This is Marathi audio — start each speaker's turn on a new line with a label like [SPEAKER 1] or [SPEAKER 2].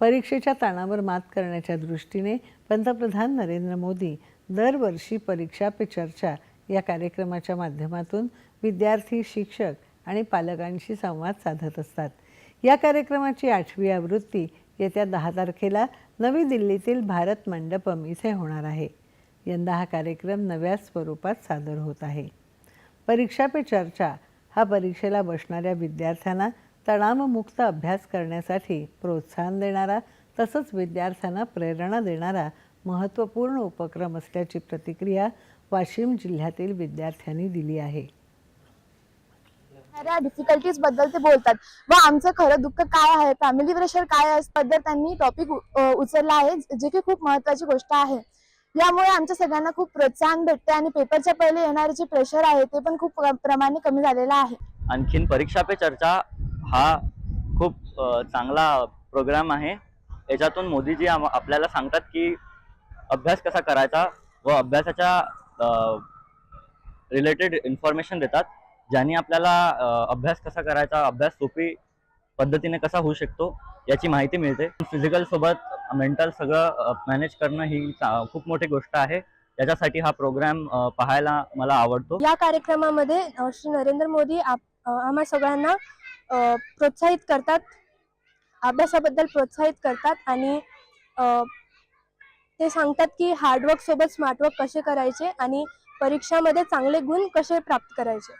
[SPEAKER 1] परीक्षेच्या ताणावर मात करण्याच्या दृष्टीने पंतप्रधान नरेंद्र मोदी दरवर्षी परीक्षा पे चर्चा या कार्यक्रमाच्या माध्यमातून विद्यार्थी शिक्षक आणि पालकांशी संवाद साधत असतात. या कार्यक्रमाची आठवी आवृत्ती येत्या दहा तारखेला नवी दिल्लीतील भारत मंडपम इथे होणार आहे. यंदा हा कार्यक्रम नव्या स्वरूपात सादर होत आहे. परीक्षा पे चर्चा हा परीक्षेला बसणाऱ्या विद्यार्थ्यांना तणावमुक्त अभ्यास करण्यासाठी प्रोत्साहन देणारा तसंच विद्यार्थ्यांना प्रेरणा देणारा महत्त्वपूर्ण उपक्रम असल्याची प्रतिक्रिया वाशिम जिल्ह्यातील विद्यार्थ्यांनी दिली आहे.
[SPEAKER 2] डिफिकल्टीजबद्दल ते बोलतात. व आमचं खरं दुःख काय आहे? फॅमिली प्रेशर काय असल्याबद्दल त्यांनी टॉपिक उचलला आहे जे की खूप महत्वाची गोष्ट आहे. यामुळे आमच्या सगळ्यांना खूप प्रोत्साहन भेटते आणि पेपरच्या पहिले येणारे जे प्रेशर आहे ते पण खूप प्र- प्रमाणे कमी झालेलं आहे.
[SPEAKER 3] आणखीन परीक्षा पे चर्चा हा खूप चांगला प्रोग्राम आहे. याच्यातून मोदीजी आपल्याला सांगतात की अभ्यास कसा करायचा व अभ्यासाच्या रिलेटेड इन्फॉर्मेशन देतात ज्याने आपल्याला अभ्यास कसा करायचा अभ्यास सोपी पद्धतीने कसा होऊ शकतो याची माहिती मिळते. फिजिकल सोबत मेंटल सगळं मॅनेज करणं ही खूप मोठी गोष्ट आहे. याच्यासाठी हा प्रोग्राम पाहायला मला आवडतो.
[SPEAKER 4] या कार्यक्रमामध्ये श्री नरेंद्र मोदी आम्हा सगळ्यांना प्रोत्साहित करतात अभ्यासाबद्दल प्रोत्साहित करतात आणि ते सांगतात की हार्डवर्क सोबत स्मार्टवर्क कसे करायचे आणि परीक्षामध्ये चांगले गुण कसे प्राप्त करायचे.